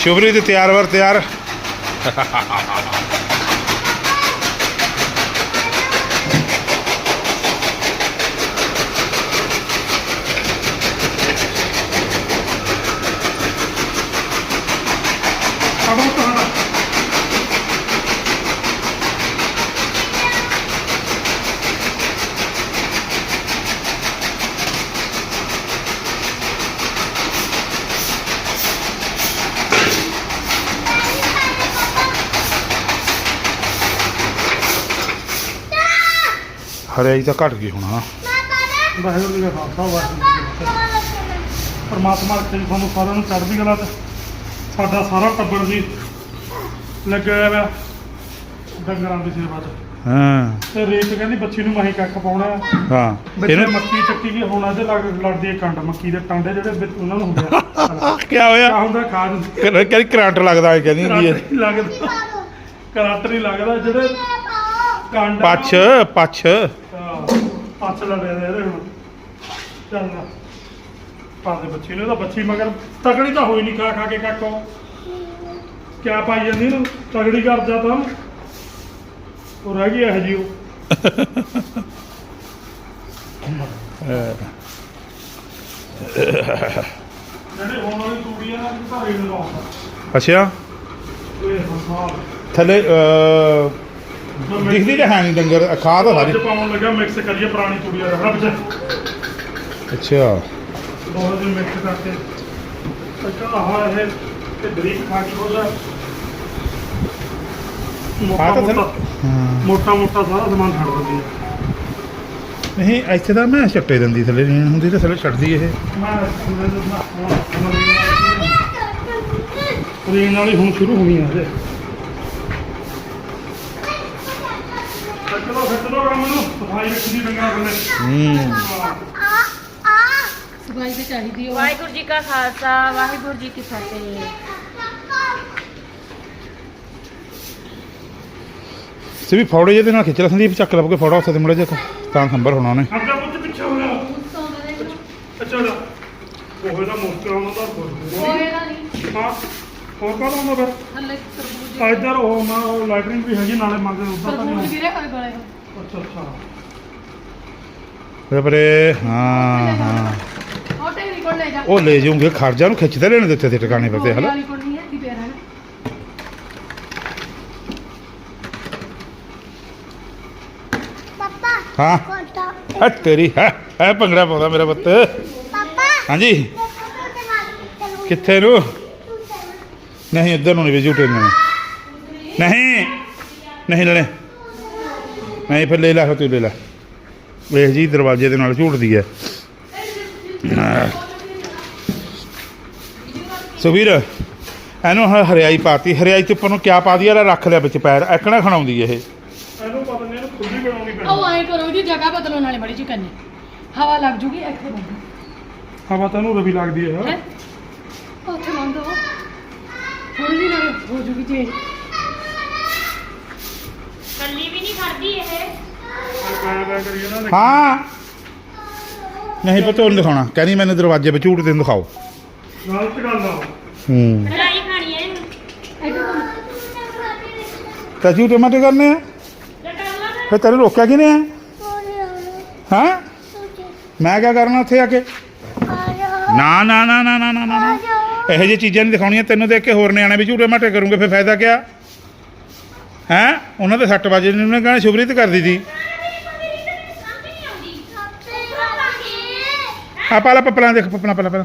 ਸ਼ੁਭਰੀ ਤੇ ਤਿਆਰ ਵਰ ਤਿਆਰ ਸਾਡਾ ਤੁਹਾਡਾ ਹਰਿਆਈ ਤਾਂ ਘਟ ਗਈ ਹੁਣ ਹਾਂ। ਵਾਹਿਗੁਰੂ ਜੀ ਕਾ ਖਾਲਸਾ ਵਾਹਿਗੁਰੂ ਜੀ ਕੀ ਫਤਿਹ। ਪਰਮਾਤਮਾ ਰੱਖੇ ਜੀ ਤੁਹਾਨੂੰ ਸਾਰਿਆਂ ਨੂੰ ਚੜ੍ਹਦੀ ਕਲਾ ਤੇ ਸਾਡਾ ਸਾਰਾ ਟੱਬਰ ਜੀ ਲੱਗਿਆ ਹੋਇਆ ਵਾ ਡੰਗਰਾਂ ਦੀ ਸੇਵਾ 'ਚ। ਹਾਂ। ਤੇ ਰੀਤ ਕਹਿੰਦੀ ਬੱਚੀ ਨੂੰ ਮਹੀਂ ਕੱਖ ਪਾਉਣਾ। ਹਾਂ। ਵਿੱਚ ਇਹਨੂੰ ਮੱਕੀ ਚੱਕੀ ਗਈ ਹੁਣ ਇਹਦੇ ਲੱਗ ਲੜਦੀ ਹੈ ਕੰਡ ਮੱਕੀ ਦੇ ਟਾਂਡੇ ਜਿਹੜੇ ਵਿੱਚ ਉਹਨਾਂ ਨੂੰ ਹੁੰਦੇ ਆ। ਕੀ ਹੋਇਆ? ਕਿਆ ਹੁੰਦਾ ਖਾਦ ਕਹਿੰਦੀ ਕਰੰਟ ਲੱਗਦਾ ਹੈ ਕਹਿੰਦੀ ਹੁੰਦੀ ਕਰੰਟ ਹੈ ਨਹੀਂ ਲੱਗਦਾ। ਕਰੰਟ ਨਹੀਂ ਲੱਗਦਾ ਜਿਹੜੇ ਕੰਡ ਪੱਛ ਪੱਛ। ਪੱਛ ਲੜਿਆ ਦੇ ਇਹਦੇ ਹੁਣ। ਚੱਲ ਨਾ ਪਾ ਦੇ ਬੱਚੀ ਨੂੰ ਤਾਂ ਬੱਚੀ ਮਗਰ ਤਗੜੀ ਤਾਂ ਹੋਈ ਨਹੀਂ ਖਾ ਖਾ ਕੇ ਕਾਕੋ ਕਿਆ ਪਾਈ ਜਾਂਦੀ ਇਹਨੂੰ? ਤਗੜੀ ਕਰ ਜਾ ਤਾਂ। ਉਹ ਰਹਿ ਗਈ ਇਹ ਜੀ ਉਹ। ਜਿਹੜੇ ਹੁਣ ਵਾਲੀ ਤੂੜੀ ਆ ਨਾ ਇਹ ਤਾਂ ਰੇਲ ਲਾਉਂਦਾ ਅੱਛਾ। ਇਹ ਹਸਾਬ ਥੱਲੇ ਅਹ, ਦਿਖਦੀ ਤਾਂ ਹੈ ਨਹੀਂ ਡੰਗਰ ਆ ਸਾਰੀ ਅੱਜ ਪਾਉਣ ਲੱਗਾ ਮਿਕਸ ਕਰੀਏ ਪੁਰਾਣੀ ਤੂੜੀ ਦਾ ਰੱਬ ਚ ਅੱਛਾ ਬਹੁਤ ਦਿਨ ਮਿਕਸ ਕਰਕੇ ਅੱਛਾ ਆਹ ਇਹ ਤੇ ਬਰੀਕ ਖਾ ਕੇ ਉਹਦਾ ਤਾਂ ਮੋਟਾ ਮੋਟਾ ਹਾਂ ਮੋਟਾ ਮੋਟਾ ਸਾਰਾ ਸਮਾਨ ਛੱਡ ਦਿੰਦੀ ਹੈ ਨਹੀਂ ਇੱਥੇ ਤਾਂ ਮੈਂ ਛੱਟੇ ਦਿੰਦੀ ਥੱਲੇ ਰੀਣ ਹੁੰਦੀ ਤੇ ਥੱਲੇ ਛੱਡਦੀ ਇਹ ਮੈਂ ਰੀਨ ਵਾਲੀ ਹੁਣ ਸ਼ੁਰੂ ਹੋਣੀ ਹੈ ਕੰਮ ਨੂੰ। ਸਫ਼ਾਈ ਡੰਗਰਾਂ ਥੱਲੇ ਹੂੰ। ਸਫ਼ਾਈ ਤੇ ਚਾਹੀਦੀ ਉਹ ਵਾਹਿਗੁਰੂ ਜੀ ਕਾ ਖਾਲਸਾ ਵਾਹਿਗੁਰੂ ਜੀ ਕੀ ਫਤਿਹ। ਸੇ ਵੀ ਫੌੜੇ ਜਿਹੇ ਦੇ ਨਾਲ ਖਿੱਚ ਲਾ ਸੰਦੀਪ ਚੱਕ ਲੱਭ ਕੇ ਫੌੜਾ ਉੱਥੇ ਤੇ ਮੁੜੇ ਜਾ ਤਾਂ ਸੰਭਰ ਹੋਣਾ ਉਹਨੇ। ਅੱਗਾ ਪੁੱਤ ਪਿੱਛੇ ਹੋ ਜਾ। ਅੱਛਾ ਜਾ ਉਹ ਇਹਦਾ ਮੁਸਕਰਾ ਉਹਨਾਂ ਦਾ ਬੋਲ ਹੋਏਗਾ ਨਹੀਂ। ਹਾਂ ਹੋਰ ਕਾਹਦਾ ਹੁੰਦਾ ਫਿਰ? ਹੱਲੇ ਇੱਧਰ ਉਹ ਮੈਂ ਉਹ ਲਾਈਟਰਿੰਗ ਵੀ ਹੈਗੀ ਨਾਲੇ ਮੰਗਦੇ ਉੱਧਰ ਤਾਂ ਨਹੀਂ ਵੀਰੇ ਹੋਏ ਗਲੇ ਅੱਛਾ ਅੱਛਾ। ਪਰੇ ਹਾਂ ਹਾਂ। ਉਹ ਕੋਲ ਲੈ ਜਾ। ਉਹ ਲੈ ਜਾਉਂਗੇ ਖਰਜਾ ਨੂੰ ਖਿੱਚਦੇ ਲੈਣ ਦਿੱਤੇ ਤੇ ਟਿਕਾਣੇ ਪਤੇ ਹਲਾ ਕੋਲ ਨਹੀਂ ਹੈ ਦੀ ਪਿਆ ਰਹਿਣਾ। ਪਾਪਾ ਹਾਂ। ਕੋਟਾ ਹੈ ਤੇਰੀ ਹੈ ਹੈ ਭੰਗੜਾ ਪਾਉਂਦਾ ਮੇਰਾ ਪੁੱਤ। ਪਾਪਾ। ਹਾਂਜੀ। ਕਿੱਥੇ ਨੂੰ। ਨਹੀਂ ਇੱਧਰ ਨੂੰ ਨਹੀਂ ਵੀ ਝੂਟੇ ਨੂੰ। ਨਹੀਂ ਨਹੀਂ ਲੈਣੇ ਨਹੀਂ ਫਿਰ ਲੈ ਲੈ ਫਿਰ ਤੂੰ ਲੈ ਲੈ। ਵੇਖ ਜੀ ਦਰਵਾਜ਼ੇ ਦੇ ਨਾਲ ਝੂਟਦੀ ਹੈ। ਸੁਵੀਰ ਇਹਨੂੰ ਹੁਣ ਹਰਿਆਈ ਪਾਤੀ। ਹਰਿਆਈ ਤੇ ਉੱਪਰ ਨੂੰ ਕਿਆ ਪਾ ਦਿਆ ਲੈ ਰੱਖ ਲਿਆ ਵਿੱਚ ਪੈਰ। ਐਕਣਾ ਖਣਾਉਂਦੀ ਇਹ? ਇਹਨੂੰ ਨਹੀਂ ਇਹਨੂੰ ਖੁੱਲੀ ਬਣਾਉਣੀ ਉਹ ਪੈਣੀ ਆਏ ਕਰੋ ਇਹਦੀ ਜਗ੍ਹਾ ਬਦਲਣ ਵਾਲੇ ਬੜੀ ਚਿਕਨ ਨੇ ਹਵਾ ਲੱਗ ਜੂਗੀ ਇੱਥੇ ਬੰਦ। ਹਵਾ ਤਾਂ ਇਹਨੂੰ ਰਵੀ ਲੱਗਦੀ ਹੈ ਹੈ? ਉੱਥੇ ਬੰਦ ਹੋ। ਹੁਣ ਵੀ ਨਾ ਹੋ ਜੂਗੀ ਚੇਂਜ ਹਾਂ। ਨਹੀਂ ਪਤਾ ਉਹਨੂੰ ਦਿਖਾਉਣਾ। ਕਹਿੰਦੀ ਮੈਨੂੰ ਦਰਵਾਜ਼ੇ 'ਤੇ ਝੂਟ ਤੈਨੂੰ ਦਿਖਾਓ। ਗਲਤ ਗੱਲ ਆ ਹੂੰ। ਲੜਾਈ ਖਾਣੀ ਹੈ। ਤਾਂ ਝੂਟੇ ਮਾਟੇ ਕਰਨੇ ਆ। ਫਿਰ ਤੈਨੂੰ ਰੋਕਿਆ ਕਿਨੇ ਆ? ਹਾਂ? ਮੈਂ ਕੀ ਕਰਨਾ ਉੱਥੇ ਆ ਕੇ? ਨਾ ਨਾ ਨਾ ਨਾ ਨਾ ਨਾ ਇਹੋ ਜਿਹੀ ਚੀਜ਼ਾਂ ਨਹੀਂ ਦਿਖਾਉਣੀਆਂ। ਤੈਨੂੰ ਦੇਖ ਕੇ ਹੋਰ ਨਿਆਣੇ ਵੀ ਝੂਠੇ ਮਾਟੇ ਕਰੂੰਗੇ ਫਿਰ ਫਾਇਦਾ ਕੀ ਆ ਹੈ? ਉਹਨਾਂ ਦੇ ਸੱਟ ਵਜੇ ਨੂੰ ਉਹਨੇ ਕਹਿਣਾ ਸ਼ੁਭਰੀਤ ਕਰ ਦਿੱਤੀ ਆ ਪਾਲਾ ਪਪਲਾ ਦੇਖ ਪਪਲਾ ਪਪਲਾ ਪਪਲਾ।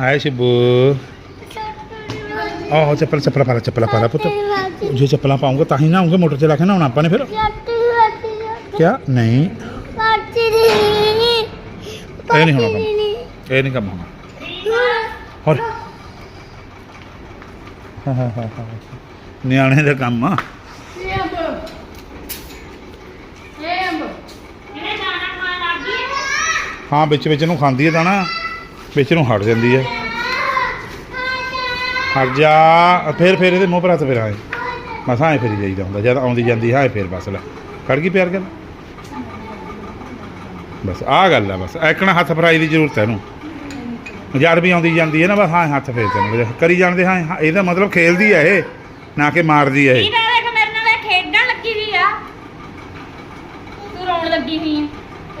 ਹਾਏ ਸ਼ਿਬੂ। ਆਹ ਚੱਪਲ ਚੱਪਲ ਪਾ ਲੈ ਚੱਪਲ ਪਾ ਲੈ ਪੁੱਤ। ਜੇ ਚੱਪਲਾਂ ਪਾਉਂਗਾ ਤਾਂ ਹੀ ਨਾ ਆਉਂਗੇ ਮੋਟਰ ਚਲਾ ਕੇ ਨਾ ਆਪਾਂ ਨੇ ਫਿਰ। ਕਿਆ? ਨਹੀਂ। ਇਹ ਨਹੀਂ ਹੋਣਾ ਕੰਮ। ਇਹ ਨਹੀਂ ਕੰਮ ਹੋਣਾ। ਹੋਰ। ਹਾਂ ਹਾਂ ਹਾਂ ਹਾਂ। ਨਿਆਣੇ ਦਾ ਕੰਮ ਆ। ਹੈ ਹਾਂ ਵਿੱਚ ਵਿੱਚ ਨੂੰ ਖਾਂਦੀ ਹੈ ਦਾਣਾ। ਵਿੱਚ ਨੂੰ ਹਟ ਜਾਂਦੀ ਹੈ ਹਟ ਜਾ ਫੇਰ ਫੇਰ ਇਹਦੇ ਮੂੰਹ ਪਰ ਹੱਥ ਫੇਰ ਆਏ। ਬਸ ਐਂ ਫੇਰੀ ਜਾਈਦਾ ਹੁੰਦਾ ਜਦ ਆਉਂਦੀ ਜਾਂਦੀ ਹਾਂ ਫੇਰ ਬਸ ਲੈ। ਖੜ ਗਈ ਪਿਆਰ ਗੱਲ ਬਸ ਆਹ ਗੱਲ ਆ ਬਸ ਐਕਣਾ ਹੱਥ ਫਰਾਈ ਦੀ ਜ਼ਰੂਰਤ ਹੈ ਇਹਨੂੰ। ਜਦ ਵੀ ਆਉਂਦੀ ਜਾਂਦੀ ਹੈ ਨਾ ਬਸ ਹਾਂ ਹੱਥ ਫੇਰ ਤੇ ਕਰੀ ਜਾਣਦੇ ਹਾਂ ਹਾਂ, ਇਹਦਾ ਮਤਲਬ ਖੇਲਦੀ ਹੈ ਇਹ ਨਾ ਕਿ ਮਾਰਦੀ ਹੈ ਇਹ। ਲੱਗੀ ਵੀ ਆ? ਤੂੰ ਰੋਣ ਲੱਗੀ ਹੋਈ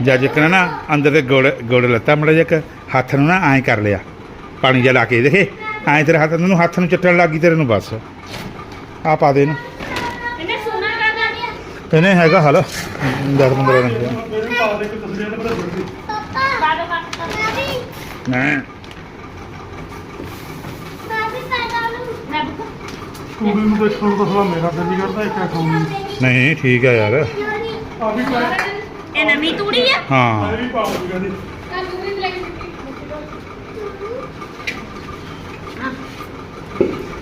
ਜੱਜ ਕਰਾਂ ਨਾ ਅੰਦਰ ਤੇ ਗੁੜ ਗੁੜ ਲੱਤਾ ਮੜਾ ਜਿਹਾ ਹੱਥ ਨੂੰ ਨਾ ਐਂ ਕਰ ਲਿਆ। ਪਾਣੀ ਜਿਹਾ ਲਾ ਕੇ ਦੇਖੇ। ਐਂ ਤੇਰੇ ਹੱਥ ਨੂੰ ਹੱਥ ਨੂੰ ਚੱਟਣ ਲੱਗੀ ਤੇਰੇ ਨੂੰ ਬਸ। ਆ ਪਾ ਦੇ ਇਹਨੂੰ। ਇਹਨੇ ਸੋਨਾ ਕਰ ਦਿਆ ਇਹਨੇ ਹੈਗਾ ਹਲ। 10 15 ਰੰਗ। ਦਾ ਮੇਰੇ ਪਾ ਦੇ ਕੱਟ ਨੂੰ ਨੂੰ ਦੇਖਣ ਮੇਰਾ ਦਿਲ ਨਹੀਂ ਕਰਦਾ ਇੱਕ ਖਾਉਣੀ ਨਹੀਂ ਠੀਕ ਆ ਯਾਰ। ਜੋਰੀ ਆ ਵੀ ਪਾ ਇਹ ਨਵੀਂ ਤੂੜੀ ਆ? ਹਾਂ। ਇਹ ਵੀ ਪਾਉਂਗੀ ਕਦੀ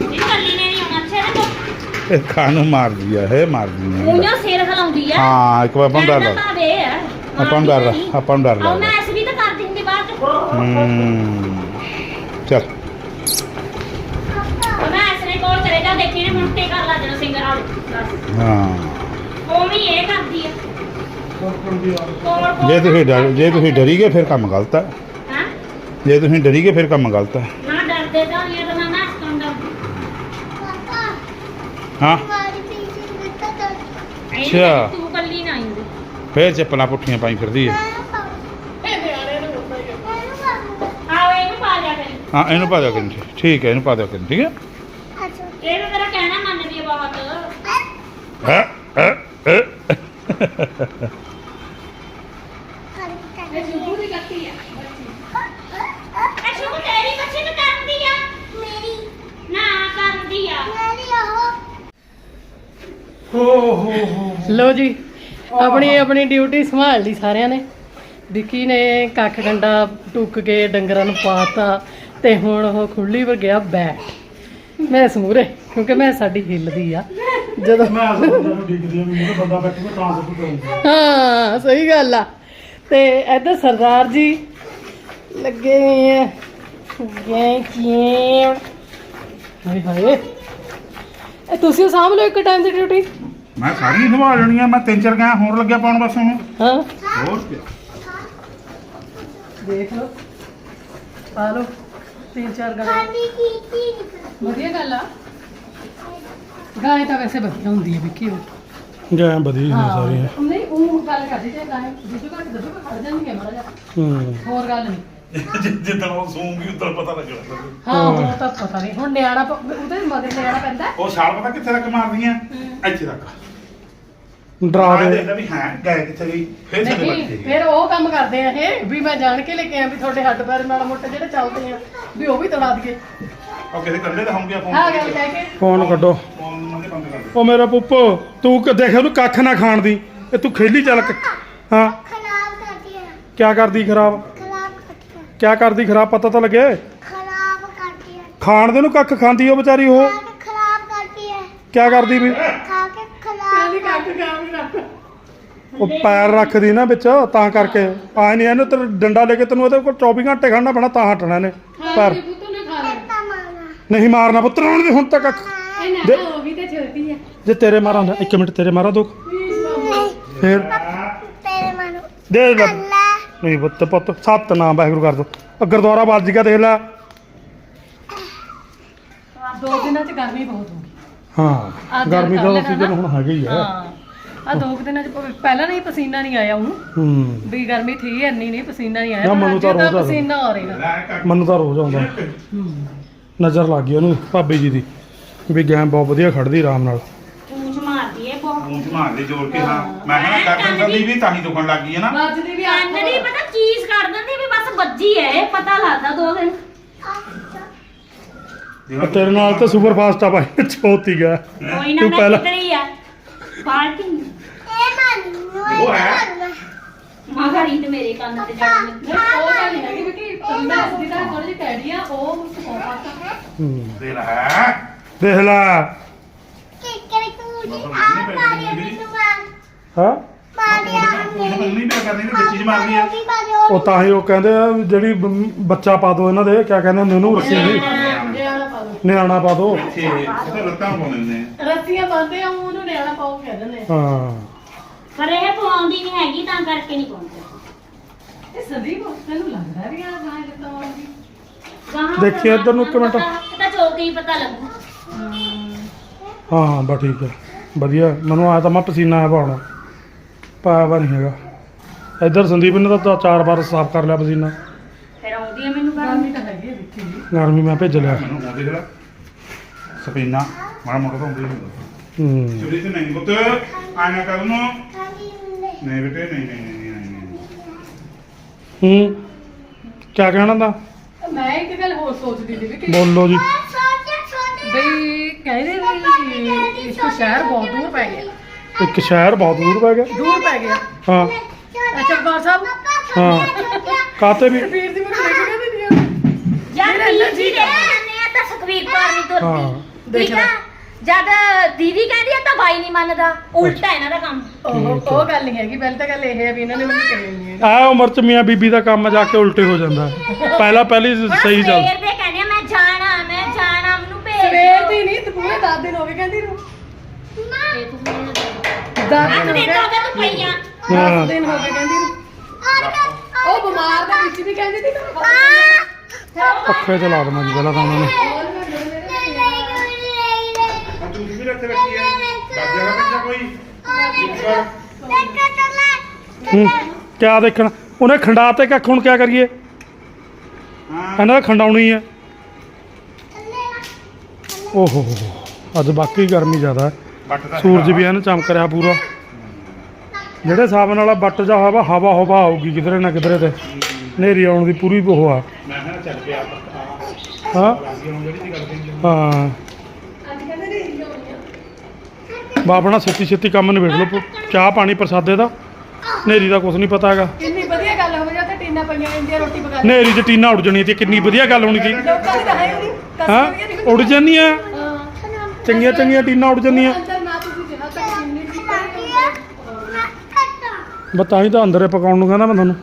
ਇਹ ਕੱਲੀ ਨੇ ਨਹੀਂ ਆਉਣਾ ਅੱਛਾ ਇਹਦੇ ਇਹ ਖਾਣ ਨੂੰ ਮਾਰਦੀ ਆ ਇਹ ਮਾਰਦੀ ਆ। ਉਹਨੂੰ ਸਿਰ ਹਲਾਉਂਦੀ ਆ। ਹਾਂ ਇੱਕ ਵਾਰ ਆਪਾਂ ਨੂੰ ਡਰ ਕਹਿੰਦਾ ਲੱਗ ਤਾਂ ਦੇ ਆ। ਆਪਾਂ ਨੂੰ ਡਰ ਆਪਾਂ ਨੂੰ ਡਰ ਆਹ ਮੈਂ ਲੱਗਦਾ। ਐਸ ਵੀ ਤਾਂ ਕਰ ਦਿੰਦੀ ਬਾਅਦ ਚ। ਹੂੰ। ਚੱਲ। ਮੈਂ ਐਸ ਨੇ ਕੋਲ ਜਾ ਦੇਖੀ ਨੇ ਤੇ ਕਰ ਲਾ ਦੇਣਾ ਸਿੰਗਰ ਵਾਲੇ। ਹਾਂ। ਉਹ ਵੀ ਇਹ ਕਰਦੀ ਆ। ਸਰਪਣ ਦੀ ਆ ਕੋਲ ਕੋਲ ਜੇ ਤੁਸੀਂ ਡਰ ਜੇ ਤੁਸੀਂ ਡਰੀ ਗਏ ਫਿਰ ਕੰਮ ਗਲਤ ਹੈ ਹਾਂ? ਜੇ ਤੁਸੀਂ ਡਰੀ ਗਏ ਫਿਰ ਕੰਮ ਗਲਤ ਹੈ ਨਾ ਡਰਦੇ ਤਾਂ ਨਹੀਂ ਆ ਤਾਂ ਮੈਂ ਨਾ ਸਕੰਦਾ ਪਾਪਾ ਹਾਂ। ਮਾਰੀ ਪੀਛੇ ਦਿੱਤਾ ਤਾਂ ਅੱਛਾ। ਤੂੰ ਕੱਲੀ ਨਾ ਆਈਂਦੀ ਫੇਰ ਚੱਪਲਾਂ ਪੁੱਠੀਆਂ ਪਾਈ ਫਿਰਦੀ ਹੈ ਹੀ ਆਓ ਇਹਨੂੰ ਪਾ ਕਰੀ। ਹਾਂ ਇਹਨੂੰ ਪਾ ਦਿਓ ਕਿੰਨੀ ਠੀਕ ਹੈ ਇਹਨੂੰ ਪਾ ਦਿਓ ਕਿੰਨੀ ਠੀਕ ਹੈ। ਅੱਛਾ ਇਹ ਤਾਂ ਤੇਰਾ ਕਹਿਣਾ ਮੰਨਦੀ ਆ ਬਹੁਤ। ਹੈ ਹੈ ਹੈ ਕਰ ਕਰ ਇਹ ਜੁਗੂ ਦੀ ਕੱਟੀ ਆ ਅੱਛਾ ਉਹ ਤੇਰੀ ਬੱਚੀ ਨੂੰ ਕਰਦੀ ਆ ਮੇਰੀ ਨਾ ਕਰਦੀ ਆ ਮੇਰੀ ਉਹ ਹੋ ਹੋ ਹੋ ਲੋ ਜੀ। ਆਪਣੀ ਆਪਣੀ ਡਿਊਟੀ ਸੰਭਾਲ ਲਈ ਸਾਰਿਆਂ ਨੇ। ਵਿੱਕੀ ਨੇ ਕੱਖ ਡੰਡਾ ਟੁੱਕ ਕੇ ਡੰਗਰਾਂ ਨੂੰ ਪਾਤਾ ਤੇ ਹੁਣ ਉਹ ਖੁੱਲੀ ਪਰ ਗਿਆ ਬੈਠ। ਮੈਂ ਸਮੂਰੇ ਕਿਉਂਕਿ ਮੈਂ ਸਾਡੀ ਹਿੱਲਦੀ ਆ। ਜਦੋਂ ਮੈਂ ਨੂੰ ਡਿੱਗਦੀ ਆ ਮੇਰੇ ਬੰਦਾ ਬੈਠੂਗਾ ਤਾਂ ਕੁਝ ਹਾਂ ਸਹੀ ਗੱਲ ਆ। ਤੇ ਇੱਧਰ ਸਰਦਾਰ ਜੀ ਲੱਗੇ ਹੋਏ ਆ। ਗਏ ਕੀ ਹਾਏ ਹਾਏ। ਇਹ ਤੁਸੀਂ ਲਓ ਇੱਕ ਟਾਈਮ ਦੀ ਡਿਊਟੀ ਮੈਂ ਸਾਰੀਆਂ ਸੰਭਾਲ ਲੈਣੀਆਂ ਮੈਂ ਤਿੰਨ ਚਾਰ ਗਿਆ ਹੋਰ ਲੱਗਿਆ ਪਾਉਣ ਬਸ ਹੁਣ। ਹਾਂ। ਹੋਰ ਕੀ? ਦੇਖ ਲਓ। ਪਾ ਲਓ। ਤਿੰਨ ਚਾਰ ਕੀਤੀ ਵਧੀਆ ਗੱਲ ਆ। ਗਾਏ ਤਾਂ ਵੈਸੇ ਵਧੀਆ ਹੁੰਦੀ ਹੈ ਵਿੱਕੀ ਉਹ। ਗਾਂ ਵਧੀਆ ਹਾਂ। ਨਹੀਂ ਉਹ ਗੱਲ ਕਰਦੀ ਤੇ ਗਾਏ ਜਿੱਦੋਂ ਘੱਟ ਜਦੋਂ ਖੜ ਜਾਂਦੀ ਹੈ ਮਾੜਾ ਜਿਹਾ। ਹੂੰ। ਹੋਰ ਗੱਲ ਨਹੀਂ। ਜਿੱਦਾਂ ਉਹ ਸੂੰਗੀ ਉਦੋਂ ਪਤਾ ਲੱਗਣਾ। ਹਾਂ ਉਹ ਤਾਂ ਪਤਾ ਨਹੀਂ। ਹੁਣ ਨਿਆਣਾ ਉਹਦੇ ਮਗਰ ਨਿਆਣਾ ਪੈਂਦਾ। ਉਹ ਛਾਲ ਪਤਾ ਕਿੱਥੇ ਤੱਕ ਮਾਰਦੀਆਂ ਇੱਥੇ ਤੱਕ। ਡਰਾ ਦੇ। ਦੇਖਦਾ ਵੀ ਹਾਂ ਗਏ ਕਿੱਥੇ ਗਈ ਫੇਰ ਥੱਲੇ ਨਹੀਂ ਬੱਚੇ ਫਿਰ ਉਹ ਕੰਮ ਕਰਦੇ ਆ ਇਹ ਵੀ ਮੈਂ ਜਾਣ ਕੇ ਲੈ ਕੇ ਆ ਵੀ ਤੁਹਾਡੇ ਹੱਡ ਪੈਰ ਨਾਲ ਮੋਟੇ ਜਿਹੜੇ ਚੱਲਦੇ ਆ ਵੀ ਉਹ ਵੀ ਤੜਾ ਦਈਏ। ਉਹ ਕਿਸੇ ਕੰਡੇ ਤੇ ਹੋਣਗੇ ਫੋਨ ਹਾਂ ਗੱਲ ਕਹਿ ਕੇ। ਫੋਨ ਕੱਢੋ। ਫੋਨ ਮੰਗੇ ਬੰਦ ਕਰ ਦੇ ਉਹ ਮੇਰਾ ਪੁੱਪ ਤੂੰ ਕਿ ਦੇਖ ਉਹਨੂੰ ਕੱਖ ਨਾ ਖਾਣ ਦੀ ਇਹ ਤੂੰ ਖੇਲੀ ਚੱਲ ਕ- ਹਾਂ। ਖਰਾਬ ਕਰਦੀ ਹੈ ਕਿਆ ਕਰਦੀ ਖਰਾਬ? ਖਰਾਬ ਕਰਦੀ ਹੈ ਕਿਆ ਕਰਦੀ ਖਰਾਬ? ਪਤਾ ਤਾਂ ਲੱਗੇ। ਖਰਾਬ ਕਰਦੀ ਹੈ ਖਾਣ ਦੇ ਨੂੰ ਕੱਖ ਖਾਂਦੀ ਉਹ ਵਿਚਾਰੀ ਉਹ। ਕਰਦੀ ਹੈ ਕਿਆ ਕਰਦੀ ਵੀ ਖਾ ਕੇ ਖਰਾਬ ਕੱਟ ਕੰਮ ਕਰ ਉਹ ਪੈਰ ਰੱਖਦੀ ਨਾ ਵਿੱਚ ਤਾਂ ਕਰਕੇ। ਆ ਨਹੀਂ ਇਹਨੂੰ ਤੇ ਡੰਡਾ ਲੈ ਕੇ ਤੈਨੂੰ ਉਹਦੇ ਕੋਲ 24 ਘੰਟੇ ਖੜਨਾ ਪੈਣਾ ਤਾਂ ਹਟਣਾ ਨੇ ਪੈਰ ਨਹੀਂ ਮਾਰਨਾ ਪੁੱਤਰ ਹੁਣ ਦੇ ਹੁਣ ਤੱਕ। ਅੱਖ ਇਹ ਨਾ ਉਹ ਵੀ ਤੇ ਛੋਟੀ ਆ। ਜੇ ਤੇਰੇ ਮਾਰਾਂ ਦਾ ਇੱਕ ਮਿੰਟ ਤੇਰੇ ਮਾਰਾ ਦੋ ਫੇਰ ਤੇਰੇ ਮਨ ਦੇ ਲੈ ਅੱਲਾ ਨਹੀਂ ਪੁੱਤ ਪੁੱਤ ਸੱਤ ਨਾਮ ਵਾਹਿਗੁਰੂ ਕਰ ਦੋ। ਗੁਰਦੁਆਰਾ ਵੱਜ ਗਿਆ ਦੇਖ ਲੈ। ਦੋ ਦਿਨਾਂ ਚ ਗਰਮੀ ਬਹੁਤ ਹੋ ਗਈ। ਹਾਂ ਗਰਮੀ ਦਾ ਸੀਜ਼ਨ ਹੁਣ ਹੈਗਾ ਹੀ ਆ। ਹਾਂ। ਆ ਦੋ ਕੁ ਦਿਨਾਂ ਚ ਪ- ਪਹਿਲਾਂ ਨਹੀਂ ਪਸੀਨਾ ਨਹੀਂ ਆਇਆ ਉਹਨੂੰ। ਹੂੰ। ਵੀ ਗਰਮੀ ਥੀ ਇੰਨੀ ਨਹੀਂ ਪਸੀਨਾ ਨਹੀਂ ਆਇਆ। ਨਾ, ਪਰ ਮੈਨੂੰ ਅੱਜ ਤਾਂ ਤਾਂ ਰੋਜ਼ ਆ ਪਸੀਨਾ ਆ ਰਿਹਾ। ਕਰ ਮੈਨੂੰ ਤਾਂ ਰੋਜ਼ ਆਉਂਦਾ। ਨਜ਼ਰ ਲੱਗ ਗਈ ਉਹਨੂੰ ਭਾਬੀ ਜੀ ਦੀ। ਵੀ ਗੈਂ ਬਹੁਤ ਵਧੀਆ ਖੜਦੀ ਆਰਾਮ ਨਾਲ। ਪੂੰਛ ਮਾਰਦੀ ਏ ਬਹੁਤ ਮੂੰਹ ਮਾਰ ਦੇ ਜੋੜ ਕੇ ਹਾਂ। ਮੈਂ ਕਹਿੰਦਾ ਕਰ ਦਿੰਦੀ ਵੀ ਤਾਂ ਹੀ ਦੁਖਣ ਲੱਗ ਗਈ ਹੈ ਨਾ। ਵੱਜਦੀ ਵੀ ਕੰਨ ਦੀ ਪਤਾ ਚੀਜ਼ ਕੱਢ ਦਿੰਦੀ ਵੀ ਬਸ ਵੱਜੀ ਐ ਇਹ ਪਤਾ ਲੱਗਦਾ ਦੋ ਦਿਨ। ਤੇਰੇ ਨਾਲ ਤਾਂ ਸੁਪਰ ਫਾਸਟ ਆ ਭਾਈ ਛੋਤੀ ਗਿਆ ਕੋਈ ਨਾ ਤੂੰ ਮੈਂ ਪਹਿਲਾਂ- ਕਿਧਰੀ ਆ। ਬਾਲਟੀ ਉਹ ਹੈ। ਮਗਰੀ ਤੇ ਮੇਰੇ ਕੰਨ ਤੇ ਜੜ ਲੱਗੀ। ਉਹ ਗੱਲ ਨਹੀਂ ਹੈਗੀ ਕਿ ਮੈਂ ਅਸਲੀ ਤਾਂ ਥੋੜੀ ਜਿਹੀ ਟੈਡੀ ਆ ਉਹ ਮੁੱਕ ਪਾਉਂਦਾ ਹੂੰ। ਦੇ ਲੈ। ਦੇਖ ਲੈ। ਕਿ ਕਰੇ ਤੂੰ ਜੀ ਆ ਮਾਰਿਆ ਮੈਨੂੰ ਮਾਰ। ਹਾਂ? ਮਾਰਿਆ ਉਹ ਨਹੀਂ ਪਿਆ ਕਰਨੀ ਤੇ ਵਿੱਚ ਹੀ ਮਾਰਨੀ ਆ। ਉਹ ਤਾਂ ਹੀ ਉਹ ਕਹਿੰਦੇ ਆ ਵੀ ਜਿਹੜੀ ਬ- ਬੱਚਾ ਪਾ ਦੋ ਇਹਨਾਂ ਦੇ ਕਿਆ ਕਹਿੰਦੇ ਹੁੰਦੇ ਉਹਨੂੰ ਰੱਸੀ ਜੀ ਨਿਆਣਾ ਪਾ ਲਓ ਨਿਆਣਾ ਪਾ ਦੋ। ਇੱਥੇ ਇਹ ਤਾਂ ਲੱਤਾਂ ਪਾਉਂਦੇ ਨੇ। ਰੱਸੀਆਂ ਬੰਨਦੇ ਆ ਉਹਨੂੰ ਨਿਆਣਾ ਪਾਉ ਕਹਿ ਦਿੰਦੇ ਆ। ਹਾਂ। ਪਰ ਇਹ ਪਵਾਉਂਦੀ ਨਹੀਂ ਹੈਗੀ ਤਾਂ ਕਰਕੇ ਨਹੀਂ ਪਾਉਂਦੇ ਇਹ ਸੰਦੀਪ ਤੈਨੂੰ ਲੱਗਦਾ ਵੀ ਆ ਗਾਂ ਜਿੱਦਾਂ ਆਉਂਦੀ? ਗਾਹਾਂ ਦੇਖੀ ਇੱਧਰ ਨੂੰ ਇੱਕ ਮਿੰਟ। ਇਹ ਤਾਂ ਚੋਕ ਹੀ ਪਤਾ ਲੱਗੂ। ਹਾਂ ਹਾਂ ਬਸ ਠੀਕ ਹੈ ਵਧੀਆ ਮੈਨੂੰ ਆਇਆ ਤਾਂ ਮੈਂ ਪਸੀਨਾ ਆ ਪਾਉਣਾ ਪਾਇਆ ਵਾ ਨਹੀਂ ਹੈਗਾ। ਇੱਧਰ ਸੰਦੀਪ ਨੇ ਤਾਂ ਚਾਰ ਵਾਰ ਸਾਫ਼ ਕਰ ਲਿਆ ਪਸੀਨਾ। ਫਿਰ ਆਉਂਦੀ ਹੈ ਮੈਨੂੰ ਗਾਹਾਂ ਗਰਮੀ ਤਾਂ ਹੈਗੀ ਆ ਵਿੱਕੀ ਜੀ। ਗਰਮੀ ਮੈਂ ਭੇਜ ਲਿਆ। ਮੈਨੂੰ ਦੇਖ ਲੈ ਸਪੀਨਾ ਮਾੜਾ ਮੋਟਾ ਤਾਂ ਹੁੰਦੀ। ਨਹੀਂ ਹੂੰ। ਚੁਰੀ ਤੇ ਨਹੀਂ ਪੁੱਤ ਆਣਾ ਕਰ ਨੂੰ ਨਹੀਂ ਬੇਟੇ ਨਹੀਂ ਨਹੀਂ ਨਹੀਂ ਨਹੀਂ, ਨਹੀਂ ਹੂੰ। ਕਿਆ ਕਹਿਣਾ ਤਾਂ? ਮੈਂ ਇੱਕ ਗੱਲ ਹੋਰ ਸੋਚਦੀ ਸੀ ਵੀ ਕਿ ਬੋਲੋ ਜੀ। ਬਈ ਕਹਿੰਦੇ ਵੀ ਇਸ ਤੋਂ ਸ਼ਹਿਰ ਬਹੁਤ ਦੂਰ ਪੈ ਗਿਆ। ਇੱਕ ਸ਼ਹਿਰ ਬਹੁਤ ਦੂਰ ਪੈ ਗਿਆ? ਦੂਰ ਪੈ ਗਿਆ। ਹਾਂ। ਅੱਛਾ ਬਾਰ ਸਾਹਿਬ? ਹਾਂ। ਕਾਤੇ ਵੀ? ਵੀਰ ਦੀ ਮੈਨੂੰ ਦੇਖ ਕੇ ਨਹੀਂ ਦੇ ਜਾਂਦੇ ਆ ਤਾਂ ਸੁਖਵੀਰ ਕੌਰ ਨਹੀਂ ਹਾਂ। ਤੁਰਦੀ ਠੀਕ ਆ। ਜਦ ਦੀਦੀ ਕਹਿੰਦੀ ਆ ਤਾਂ ਬਾਈ ਨਹੀਂ ਮੰਨਦਾ ਉਲਟਾ ਇਹਨਾਂ ਦਾ ਕੰਮ। ਉਹ ਉਹ ਗੱਲ ਨਹੀਂ ਹੈਗੀ ਪਹਿਲਾਂ ਤਾਂ ਗੱਲ ਇਹ ਹੈ ਵੀ ਇਹਨਾਂ ਨੇ ਮੈਨੂੰ ਕਹੀ ਨਹੀਂ ਹੈ ਆ ਉਮਰ ਚ ਮੀਆਂ ਬੀਬੀ ਦਾ ਕੰਮ ਜਾ ਕੇ ਉਲਟੇ ਹੋ ਜਾਂਦਾ। ਪਹਿਲਾਂ ਪਹਿਲੀ ਸਹੀ ਚੱਲ। ਸਵੇਰ ਦੇ ਕਹਿੰਦੇ ਆ, ਮੈਂ ਜਾਣਾ ਮੈਂ ਜਾਣਾ ਮੈਨੂੰ ਭੇਜ ਸਵੇਰ ਦੀ ਨਹੀਂ ਤੇ ਪੂਰੇ 10 ਦਿਨ ਹੋ ਗਏ ਕਹਿੰਦੀ ਨੂੰ। ਇਹ ਤੁਸੀਂ ਮੈਨੂੰ ਦੇ ਦਿਓ। 10 ਦਿਨ ਹੋ ਦੇ ਗਏ। ਦੋ ਕਿ ਤੂੰ ਪਈਆਂ ਹਾਂ। 10 ਦਿਨ ਹੋ ਗਏ ਕਹਿੰਦੀ ਨੂੰ। ਉਹ ਬਿਮਾਰ ਦੇ ਵਿੱਚ ਵੀ ਕਹਿੰਦੀ ਸੀ ਤੈਨੂੰ। ਪੱਖੇ ਤੇ ਲਾ ਜੀ ਪਹਿਲਾਂ ਤਾਂ ਉਹਨਾਂ ਨੇ। ਹੁਣ ਤੂੰ ਵੀ ਰੱਖ ਰੱਖੀ ਹੈ ਬਾਜਾ ਦਾ ਬੱਚਾ ਕੋਈ ਉੱਪਰ ਹੂੰ ਕਿਆ ਦੇਖਣਾ ਉਹਨੇ ਖੰਡਾ ਤੇ ਕੱਖ ਹੁਣ ਕਿਆ ਕਰੀਏ ਹਾਂ ਇਹਨਾਂ ਦਾ ਖੰਡਾਉਣੀ ਹੈ ਓਹੋ। ਅੱਜ ਬਾਕੀ ਗਰਮੀ ਜ਼ਿਆਦਾ ਹੈ ਸੂਰਜ ਵੀ ਐਨ ਚਮਕ ਰਿਹਾ ਪੂਰਾ ਜਿਹੜੇ ਹਿਸਾਬ ਨਾਲ ਬੱਟ ਜਾ ਹਵਾ ਹਵਾ ਹਵਾ ਆਊਗੀ ਕਿਧਰੇ ਨਾ ਕਿਧਰੇ ਤੇ ਨੇਰੀ ਆਉਣ ਦੀ ਪੂਰੀ ਉਹ ਆ ਮੈਂ ਕਿਹਾ ਚੱਲ ਪਿਆ ਹਾਂ ਹਾਂ ਬਾਪਣਾ ਛੇਤੀ ਛੇਤੀ ਕੰਮ ਨਿਬੇੜ ਲਓ ਪ- ਚਾਹ ਪਾਣੀ ਪ੍ਰਸਾਦੇ ਦਾ ਨੇਰੀ ਦਾ ਕੁਝ ਨਹੀਂ ਪਤਾ ਹੈਗਾ। ਕਿੰਨੀ ਵਧੀਆ ਗੱਲ ਹੋਵੇ ਜਾਂ ਤੇ ਟੀਨਾ ਪਈਆਂ ਇੰਡੀਆ ਰੋਟੀ ਪਕਾ ਲਈ ਨੇਰੀ 'ਚ ਟੀਨਾ ਉੱਡ ਜਾਣੀ ਤੇ ਕਿੰਨੀ ਵਧੀਆ ਗੱਲ ਹੋਣੀ ਸੀ। ਲੋਕਾਂ ਦੀ ਤਾਂ ਹੈ ਹੀ ਨਹੀਂ ਹਾਂ? ਉੱਡ ਜਾਂਦੀਆਂ। ਹਾਂ। ਚੰਗੀਆਂ ਚੰਗੀਆਂ ਟੀਨਾ ਉੱਡ ਜਾਂਦੀਆਂ। ਅੰਦਰ ਨਾ ਤੁਸੀਂ ਜਹਾ ਤੱਕ ਇੰਨੀ ਸੀ ਬਤਾਈ ਤਾਂ ਅੰਦਰੇ ਪਕਾਉਣ ਨੂੰ ਕਹਿੰਦਾ ਮੈਂ ਤੁਹਾਨੂੰ।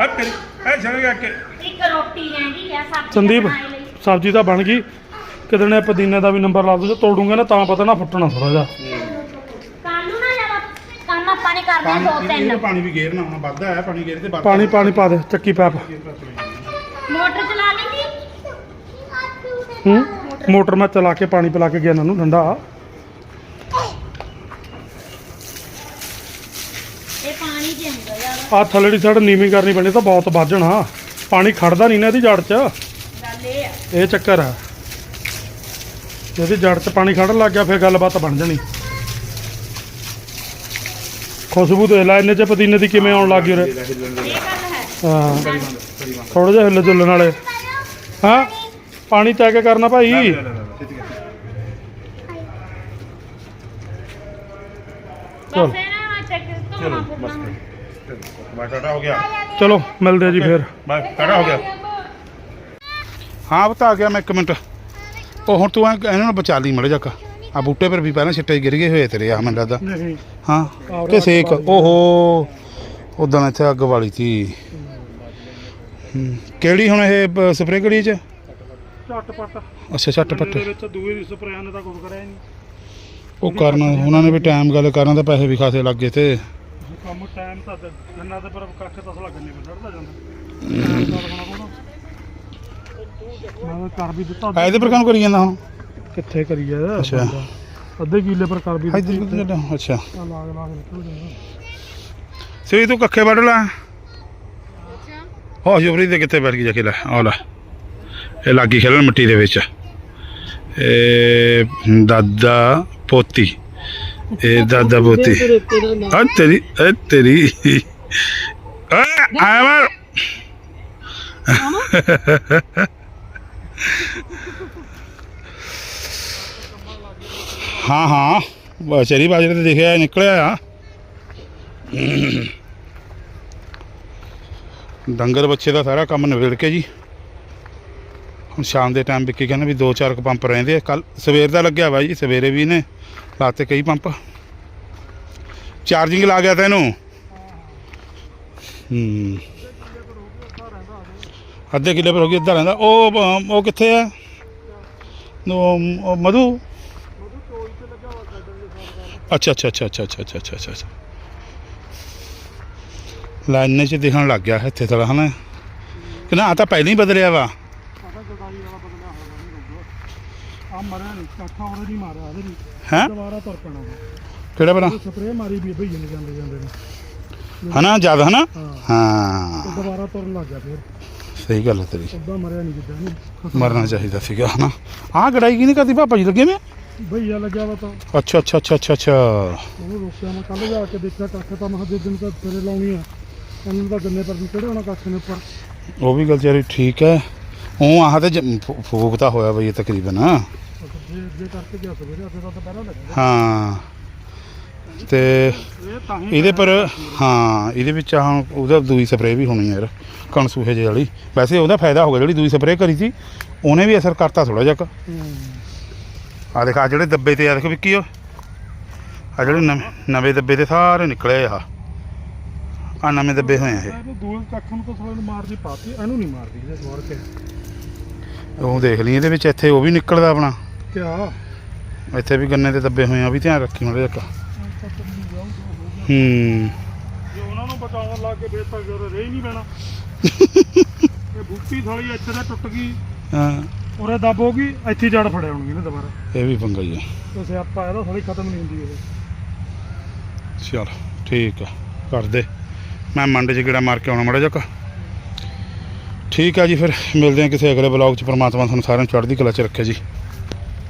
ਆ ਤੇਰੀ ਐ ਚਲ ਗਿਆ ਕਿ ਇੱਕ ਰੋਟੀ ਰਹਿੰਦੀ ਆ ਸਬਜ਼ੀ ਸੰਦੀਪ। ਸਬਜ਼ੀ ਤਾਂ ਬਣ ਗਈ। ਕਿਤੇ ਨੇ ਪੁਦੀਨੇ ਦਾ ਵੀ ਨੰਬਰ ਲਾ ਦੋ ਜੇ ਤੋੜੂਗਾ ਨਾ ਤਾਂ ਪਤਾ ਨਾ ਫੁੱਟਣਾ ਥੋੜਾ ਜਿਹਾ। ਕੱਲ ਨੂੰ ਜ਼ਿਆਦਾ ਕੰਮ ਆਪਾਂ ਨੇ ਕਰਨਾ ਪਾਣੀ ਦੋ ਤਿੰਨ। ਪਾਣੀ ਵੀ ਗੇਰਨਾ ਹੁਣ ਵੱਧਦਾ ਹੈ ਪਾਣੀ ਗੇਰ ਤੇ ਵੱਧ ਪਾਣੀ ਪਾਣੀ ਪਾ ਦੇ ਚੱਕੀ ਪੈਪ। ਮੋਟਰ ਚਲਾ ਲੈਂਦੀ ਹੂੰ? ਮੋਟਰ ਮੈਂ ਚਲਾ ਕੇ ਪਾਣੀ ਪਿਲਾ ਕੇ ਗਿਆ ਇਹਨਾਂ ਨੂੰ ਠੰਡਾ। ਇਹ ਪਾਣੀ ਚ ਹੁੰਦਾ ਯਾਰ। ਆ ਥੱਲੜੀ ਸਾਡ ਨੀਵੀਂ ਕਰਨੀ ਪੈਣੀ ਤਾਂ ਬਹੁਤ ਵੱਜਣਾ ਪਾਣੀ ਖੜਦਾ ਨਹੀਂ ਨਾ ਇਹਦੀ ਜੜ 'ਚ। ਗੱਲ ਇਹ ਆ। ਇਹ ਚੱਕਰ ਆ। ਇਹਦੀ ਜੜ 'ਚ ਪਾਣੀ ਖੜਨ ਲੱਗ ਗਿਆ ਫਿਰ ਗੱਲਬਾਤ ਬਣ ਜਾਣੀ। ਖੁਸ਼ਬੂ ਦੇ ਲੈ ਇੰਨੇ ਚ ਪੁਦੀਨੇ ਦੀ ਕਿਵੇਂ ਆਉਣ ਲੱਗ ਗਈ ਉਰੇ। ਹੈ। ਥੋੜਾ ਜਿਹਾ ਹਿੱਲ ਜੁਲਣ ਵਾਲੇ। ਹਾਂ? ਪਾਣੀ ਤੈ ਕੇ ਕਰਨਾ ਭਾਈ। ਚਲ। ਚਲੋ ਧੋਣਾ ਬਸ ਫੁੱਟਣਾ ਬਾਈ ਟਾਟਾ ਹੋ ਗਿਆ। ਚਲੋ ਮਿਲਦੇ ਜੀ ਫਿਰ। ਬਾਈ ਟਾਟਾ ਹੋ ਗਿਆ। ਹਾਂ ਬਤਾ ਗਿਆ ਮੈਂ ਇੱਕ ਮਿੰਟ। ਉਹ ਹੁਣ ਤੂੰ ਐਂ- ਇਹਨਾਂ ਨੂੰ ਬਚਾ ਲਈ ਮੜੇ ਜਾ ਆ ਬੂਟੇ ਪਰ ਵੀ ਪਹਿਲਾਂ ਛਿੱਟੇ ਗਿਰ ਗਏ ਹੋਏ ਤੇਰੇ ਆ ਮੈਨੂੰ ਲੱਗਦਾ। ਨਹੀਂ। ਹਾਂ ਕਿ ਸੇਕ ਓਹੋ ਉਦੋਂ ਇੱਥੇ ਅੱਗ ਵਾਲੀ ਸੀ ਹੂੰ। ਕਿਹੜੀ ਹੁਣ ਇਹ ਸਪਰੇਅ ਕਰੀ ਚ? ਝਟਪਟ ਅੱਛਾ ਛੱਟ ਪੱਟ। ਦੇ ਵਿੱਚ ਦੂਏ ਦੀ ਸਪਰੇਆਂ ਨੇ ਤਾਂ ਕੁਝ ਕਰਿਆ ਨਹੀਂ। ਉਹ ਕਰਨ ਉਹਨਾਂ ਨੇ ਵੀ ਟਾਈਮ ਗੱਲ ਕਰਨ ਤੇ ਪੈਸੇ ਵੀ ਖਾਸੇ ਲੱਗ ਗਏ ਤੇ। ਕੰਮ ਟਾਈਮ ਤਾਂ ਜੰਨਾ ਤੇ ਪਰ ਕੱਖ ਤਸ ਲੱਗਣ ਨਹੀਂ ਬੰਦੜਦਾ ਜਾਂਦਾ। ਮੈਂ ਕਰ ਵੀ ਦਿੱਤਾ ਆ ਇਹਦੇ ਪਰ ਕੰਮ ਕਰੀ ਜਾਂਦਾ ਹੁਣ। ਕਿੱਥੇ ਕਰੀ ਜਾ ਅੱਛਾ। ਅੱਧੇ ਕਿੱਲੇ ਪਰ ਕਰ ਵੀ ਇੱਧਰ ਅੱਛਾ। ਲਾਗ ਲਾਗ ਨਿਕਲ ਜਾਂਦਾ ਸਈ ਤੂੰ ਕੱਖੇ ਵੱਢ ਲੈ। ਹੋ ਜੋਬਰੀ ਦੇ ਕਿੱਥੇ ਬੈਠ ਗਈ ਜਾ ਕੇ ਲੈ ਆ ਲੈ। ਇਹ ਲੱਗੀ ਖੇਲਣ ਮਿੱਟੀ ਦੇ ਵਿੱਚ। ਇਹ ਦਾਦਾ ਪੋਤੀ। ਇਹ ਦਾਦਾ ਪੋਤੀ। ਆ ਤੇਰੀ ਇਹ ਤੇਰੀ। ਆ ਆਵਰ ਹਾਂ ਹਾਂ। ਬਸ ਚਰੀ ਬਾਜਰੇ ਤੇ ਦਿਖਿਆ ਨਿਕਲਿਆ ਆ। ਡੰਗਰ ਬੱਚੇ ਦਾ ਸਾਰਾ ਕੰਮ ਨਿਬੇੜ ਕੇ ਜੀ। ਹੁਣ ਸ਼ਾਮ ਦੇ ਟਾਈਮ ਵਿੱਕੀ ਕਹਿੰਦਾ ਵੀ ਦੋ ਚਾਰ ਕੁ ਪੰਪ ਰਹਿੰਦੇ ਆ। ਕੱਲ ਸਵੇਰ ਦਾ ਲੱਗਿਆ ਵਾ ਜੀ, ਸਵੇਰੇ ਵੀ ਨੇ, ਲਾਤੇ ਕਈ ਪੰਪ। ਚਾਰਜਿੰਗ ਲਾ ਗਿਆ ਤੈਨੂੰ ਇਹਨੂੰ। ਹੂੰ। ਅੱਧੇ ਕਿੱਲੇ ਪਰ ਹੋ ਗਈ ਅੱਧਾ ਰਹਿੰਦਾ। ਉਹ ਉਹ ਕਿੱਥੇ ਆ? ਉਹ- ਉਹ ਮਧੂ? ਅੱਛਾ ਅੱਛਾ ਅੱਛਾ ਅੱਛਾ ਅੱਛਾ ਅੱਛਾ ਅੱਛਾ ਅੱਛਾ। ਅੱਛਾ ਲਾਈਨ 'ਚ ਦਿਖਣ ਲੱਗ ਗਿਆ ਇੱਥੇ ਥੋੜਾ ਹਨਾ? ਕਿ ਨਾ ਆ ਤਾਂ ਪਹਿਲਾਂ ਹੀ ਬਦਲਿਆ ਵਾ। ਸਾਡਾ ਜਦਾਈ ਵਾਲਾ ਬਦਲਿਆ ਹੋਇਆ ਨਹੀਂ ਆ ਮਰਿਆ ਨਹੀਂ ਕਾਠਾ ਉਹਨੇ ਨਹੀਂ ਮਾਰਿਆ ਉਹਦੇ ਨਹੀਂ ਹੈ? ਦੁਬਾਰਾ ਤੁਰ ਪੈਣਾ ਵਾ। ਕਿਹੜਾ ਬਣਾ? ਉਹ ਸਪਰੇਅ ਮਾਰੀ ਵੀ ਭਈਏ ਨੇ ਜਾਂਦੇ ਜਾਂਦੇ ਨੇ। ਹਨਾ ਜਦ ਹਨਾ? ਹਾਂ। ਦੁਬਾਰਾ ਤੁਰਨ ਲੱਗ ਗਿਆ ਫਿਰ। ਸਹੀ ਗੱਲ ਹੈ ਤੇਰੀ। ਉਦਾਂ ਮਰਿਆ ਨਹੀਂ ਜਿੱਦਾਂ ਨਹੀਂ ਮਰਨਾ ਚਾਹੀਦਾ ਸੀਗਾ ਹਨਾ। ਆਹ ਗੜਾਈ ਕੀ ਨਹੀਂ ਕਰਦੀ? ਪਾਪਾ ਜੀ ਲੱਗੇ ਮੈਂ ਭਈਆ ਲੱਗਿਆ ਵਾ ਤਾਂ। ਅੱਛਾ ਅੱਛਾ ਅੱਛਾ ਅੱਛਾ ਅੱਛਾ। ਉਹਨੂੰ ਰੋਕਿਆ ਮੈਂ ਕੱਲ ਜਾ ਕੇ ਦੇਖਿਆ ਕੱਖ ਤਾਂ ਮੈਂ ਦਿਨ ਤਾਂ ਤੇਰੇ ਲਾਉਣੀ ਆ। ਉਹਨੂੰ ਤਾਂ ਗੰਨੇ ਪਰ ਕਿਹੜਾ ਹੋਣਾ ਕੱਖ ਨੇ ਉੱਪਰ। ਉਹ ਵੀ ਗੱਲ ਤੇਰੀ ਠੀਕ ਹੈ। ਉਹ ਆਹ ਤੇ ਜ- ਫੂ- ਫੂਕ ਤਾਂ ਹੋਇਆ ਬਈ ਤਕਰੀਬਨ। ਉਹ ਦਾ ਹਾਂ। ਤੇ ਇਹਦੇ ਪਰ ਹਾਂ ਇਹਦੇ ਵਿੱਚ ਆਹ ਉਹਦਾ ਦੂਈ ਸਪਰੇਅ ਵੀ ਹੋਣੀ ਯਾਰ ਕਣਸੂਹੇ ਜਿਹੇ ਵਾਲੀ। ਵੈਸੇ ਉਹਦਾ ਫਾਇਦਾ ਹੋ ਗਿਆ ਜਿਹੜੀ ਦੂਈ ਸਪਰੇਅ ਕਰੀ ਸੀ ਉਹਨੇ ਵੀ ਅਸਰ ਕਰਤਾ ਥੋੜਾ ਜਿਹਾ। ਆ ਦੇਖ ਆ ਜਿਹੜੇ ਦੱਬੇ ਤੇ ਆ ਦੇਖੋ ਵਿੱਕੀ ਉਹ ਆ ਜਿਹੜੇ ਨਵੇਂ ਨਵੇਂ ਦੱਬੇ ਤੇ ਸਾਰੇ ਨਿਕਲੇ ਆ। ਆ ਨਵੇਂ ਦੱਬੇ ਹੋਏ ਆ ਇਹ। ਦੂਏ ਕੱਖ ਨੂੰ ਤਾਂ ਥੋੜਾ ਮਾਰਦੀ ਪਾਤੀ ਇਹਨੂੰ ਨਹੀਂ ਮਾਰਦੀ ਇਹਦੇ ਸਵਾਰ ਕੇ। ਉਹ ਦੇਖ ਲਈ ਇਹਦੇ ਵਿੱਚ ਇੱਥੇ ਉਹ ਵੀ ਨਿਕਲਦਾ ਆਪਣਾ। ਕਿਆ? ਇੱਥੇ ਵੀ ਗੰਨੇ ਦੇ ਦੱਬੇ ਹੋਏ ਆ ਵੀ ਧਿਆਨ ਰੱਖੀ ਮਾੜਾ ਹੂੰ ਜੇ ਉਹਨਾਂ ਨੂੰ ਬਚਾਉਣ ਲੱਗ ਕੇ ਫੇਰ ਤਾਂ ਜਦੋਂ ਰਹਿ ਹੀ ਨਹੀਂ ਪੈਣਾ। ਇਹ ਬੂਟੀ ਥੋੜੀ ਇੱਥੇ ਤਾਂ ਟੁੱਟ ਗਈ। ਹਾਂ। ਉਰੇ ਦੱਬ ਹੋ ਗਈ ਇੱਥੇ ਹੀ ਜੜ ਫੜਿਆ ਹੋਣਗੇ ਨੇ ਦੁਬਾਰਾ। ਇਹ ਵੀ ਪੰਗਾ ਹੀ ਆ। ਤੇ ਸਿਆਪਾ ਇਹਦਾ ਥੋੜੀ ਖਤਮ ਨਹੀਂ ਹੁੰਦੀ ਇਹ ਚਲ ਠੀਕ ਆ। ਕਰ ਦੇ। ਮੈਂ ਮੰਡੇ 'ਚ ਗੇੜਾ ਮਾਰ ਕੇ ਆਉਣਾ ਮਾੜਾ ਜਿਹਾ ਕੁ। ਠੀਕ ਆ ਜੀ ਫਿਰ ਮਿਲਦੇ ਆ ਕਿਸੇ ਅਗਲੇ ਬਲੌਗ 'ਚ। ਪ੍ਰਮਾਤਮਾ ਤੁਹਾਨੂੰ ਸਾਰਿਆਂ ਨੂੰ ਚੜ੍ਹਦੀ ਕਲਾ 'ਚ ਰੱਖੇ ਜੀ।